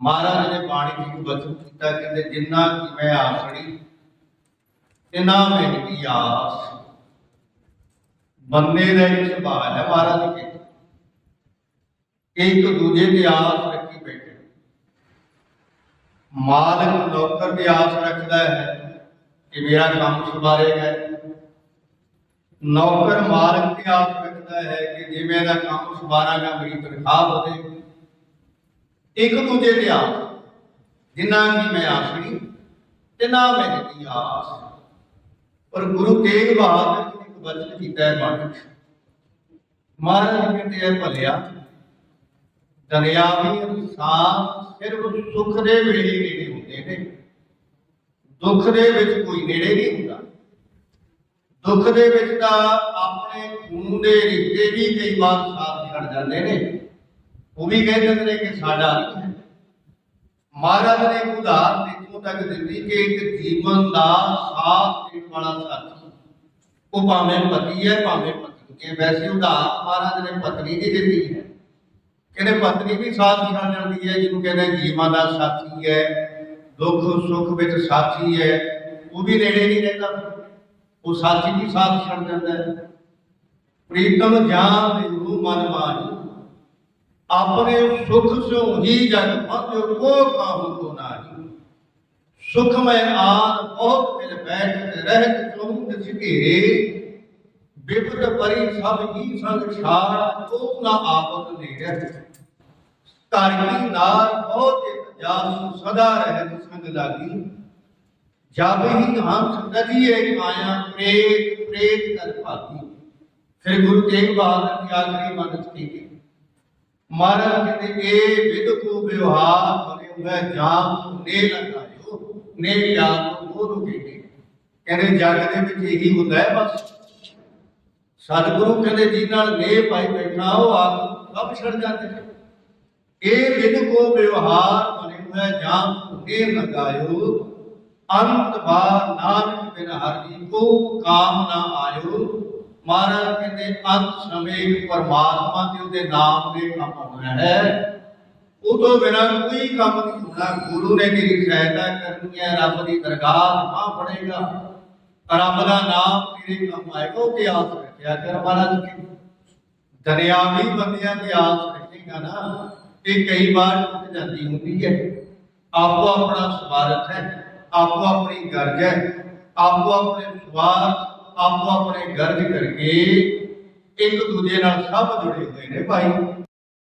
ਮਹਾਰਾਜ ਨੇ ਬਾਣੀ ਵਿੱਚ ਇੱਕ ਬਚਨ ਕੀਤਾ ਕਹਿੰਦੇ, ਜਿੰਨਾ ਕੀ ਮੈਂ ਆਸੜੀ ਤਿਨਾ ਮੈਂ ਕੀ ਆਸ। ਬੰਦੇ ਦਾ ਇੱਕ ਸੁਭਾਅ ਹੈ ਮਹਾਰਾਜ ਕੇ ਇੱਕ ਦੂਜੇ ਦੀ ਆਸ ਰੱਖੀ ਬੈਠੇ। ਮਾਲਕ ਨੌਕਰ ਦੀ ਆਸ ਰੱਖਦਾ ਹੈ ਕਿ ਮੇਰਾ ਕੰਮ ਸਵਾਰੇਗਾ ਨੌਕਰ ਮਾਲਕ ਦੀ ਆਸ ਰੱਖਦਾ ਹੈ ਕਿ ਜੇ ਮੇਰਾ ਇਹਦਾ ਕੰਮ ਸਵਾਰਾਂਗਾ ਮੇਰੀ ਤਨਖਾਹ ਵਧੇਗੀ। ਇੱਕ ਦੂਜੇ ਤੇ ਆਸ ਜਿੰਨਾ ਕੀ ਮੈਂ ਆਸਣੀ ਤੇ ਨਾ ਮੈਂ ਦੀ ਆਸ। ਪਰ ਗੁਰੂ ਤੇਗ ਬਹਾਦਰ ਜੀ ਨੇ ਇੱਕ ਵਚਨ ਕੀਤਾ ਹੈ ਬਾਣੀ ਮਹਾਰਾਜ ਕਹਿੰਦੇ ਹੈ ਭਲਿਆ ਦੁਨਿਆਵੀ ਇਨਸਾਨ ਸਿਰਫ ਸੁੱਖ ਦੇ ਵੇਲੇ ਨੇੜੇ ਹੁੰਦੇ ਨੇ। ਦੁੱਖ ਦੇ ਵਿੱਚ ਕੋਈ ਨੇੜੇ ਨਹੀਂ ਹੁੰਦਾ। ਦੁੱਖ ਦੇ ਵਿੱਚ ਤਾਂ ਆਪਣੇ ਖੂਨ ਦੇ ਰਿਸ਼ਤੇ ਵੀ ਕਈ ਵਾਰ ਸਾਥ ਛੱਡ ਜਾਂਦੇ ਨੇ। ਉਹ ਵੀ ਕਹਿ ਦਿੰਦੇ ਨੇ ਕਿ ਸਾਡਾ ਮਹਾਰਾਜ ਨੇ ਉਦਾਹਰਨ ਇੱਥੋਂ ਤੱਕ ਦਿੱਤੀ ਕਿ ਇੱਕ ਜੀਵਨ ਦਾ ਸਾਥ ਦੇਣ ਵਾਲਾ ਸਾਥੀ। ਉਹ ਭਾਵੇਂ ਪਤੀ ਹੈ, ਭਾਵੇਂ ਪਤਨੀ। ਹੈ ਵੈਸੇ ਉਦਾਹਰਨ ਮਹਾਰਾਜ ਨੇ ਪਤਨੀ ਦੀ ਦਿੱਤੀ ਹੈ। ਕਹਿੰਦੇ ਪਤਨੀ ਵੀ ਸਾਥ ਛੱਡ ਜਾਂਦੀ ਹੈ, ਜਿਹਨੂੰ ਕਹਿੰਦੇ ਜੀਵਨ ਦਾ ਸਾਥੀ ਹੈ, ਦੁੱਖ ਸੁੱਖ ਵਿੱਚ ਸਾਥੀ ਹੈ। ਉਹ ਵੀ ਨੇੜੇ ਨਹੀਂ ਰਹਿੰਦਾ। ਉਹ ਸਾਥੀ ਵੀ ਸਾਥ ਛੱਡ ਜਾਂਦਾ ਹੈ। ਪ੍ਰੀਤਮ ਜਾਂ ਨਿਰੂ ਮਨ ਮਾਹੀ ਆਪਣੇ ਸੁਖ ਸੋ ਹੀ ਜਗ ਬੰਧਿਓ ਕੋ ਕਾਹੂ ਕੋ ਨਾਹੀ। ਸੁਖ ਮੈਂ ਆਨ ਬਹੁਤ ਮਿਲ ਬੈਠ ਰਹਿਤ ਚੌਂਕ ਸਿਧੇਰੇ ਬਿਪਤ ਪਰੀ ਸਭ ਹੀ ਸੰਗ ਛਾੜ ਤੋ ਨਾ ਆਪਤ ਨੇੜੇ ਘਰ ਕੀ ਨਾਰ ਬਹੁਤ ਇੱਕ ਜਾਸੂ ਸਦਾ ਰਹਿਤ ਸੰਗ ਲਾਗੀ। ਜਬ ਹੀ ਹੰਸ ਨਦੀਏ ਆਇਆ ਪ੍ਰੇਤ ਪ੍ਰੇਤ ਕਰ ਭਾਗੀ। ਫਿਰ ਗੁਰੂ ਤੇਗ ਬਹਾਦਰ ਦੀ ਆਖਰੀ ਮੰਨਤ ਕੀਤੀ। ਮਹਾਰਾਜ ਕਹਿੰਦੇ ਇਹ ਵਿਦ ਕੋ ਵਿਵਹਾਰ ਬਣੇ ਹੋਏ ਜਾਮ ਨੇ ਲਗਾਇਓ ਨੇ ਜਾਮ ਉਹ ਕਹਿੰਦੇ ਕਹਿੰਦੇ ਜਗ ਦੇ ਵਿੱਚ ਇਹੀ ਹੁੰਦਾ ਹੈ ਬਸ। ਸਤਿਗੁਰੂ ਕਹਿੰਦੇ ਜੀ ਨਾਲ ਨੇ ਪਾਈ ਬੈਠਾ, ਉਹ ਆਪ ਸਭ ਛੱਡ ਜਾਂਦੇ ਇਹ ਵਿਦ ਕੋ ਵਿਵਹਾਰ ਬਣੇ ਹੋਏ ਜਾਮ ਨੇ ਲਗਾਇਓ ਅੰਤ ਬਾਰ ਨਾਨਕ ਬਿਨ ਹਰ ਜੀ ਕੋ ਕਾਮ ਨਾ ਆਇਓ। ਮਹਾਰਾਜ ਕਹਿੰਦੇ, ਅੰਤ ਸਮੇਂ ਪਰਮਾਤਮਾ ਦੇ ਉਹਦੇ ਨਾਮ ਦੇ ਕੰਮ ਹੋਣਾ ਹੈ। ਉਹ ਬਿਨਾਂ ਕੋਈ ਕੰਮ ਨਹੀਂ ਹੋਣਾ ਗੁਰੂ ਨੇ ਤੇਰੀ ਸਹਾਇਤਾ ਕਰਨੀ ਹੈ। ਰੱਬ ਦੀ ਦਰਗਾਹ ਮਾਂ ਫੜੇਗਾ ਰੱਬ ਦਾ ਨਾਮ ਤੇਰੇ ਕੰਮ ਆਏਗਾ। ਉਹ ਤੇ ਆਸ ਰੱਖਿਆ ਕਰ ਮਹਾਰਾਜ ਕੀ ਦਰਿਆਵੀ ਬੰਦਿਆਂ ਤੇ ਆਸ ਰੱਖੇਗਾ ਨਾ। ਇਹ ਕਈ ਵਾਰ ਟੁੱਟ ਜਾਂਦੀ ਹੁੰਦੀ ਹੈ। ਆਪੋ ਆਪਣਾ ਸਵਾਰਥ ਹੈ। ਆਪੋ ਆਪਣੀ ਗਰਜ ਹੈ। ਆਪੋ ਆਪਣੇ ਸਵਾਰਥ ਆਪੋ ਆਪਣੇ ਗਰਜ ਕਰਕੇ ਇੱਕ ਦੂਜੇ ਨਾਲ ਸਭ ਜੁੜੇ ਹੋਏ ਨੇ ਭਾਈ।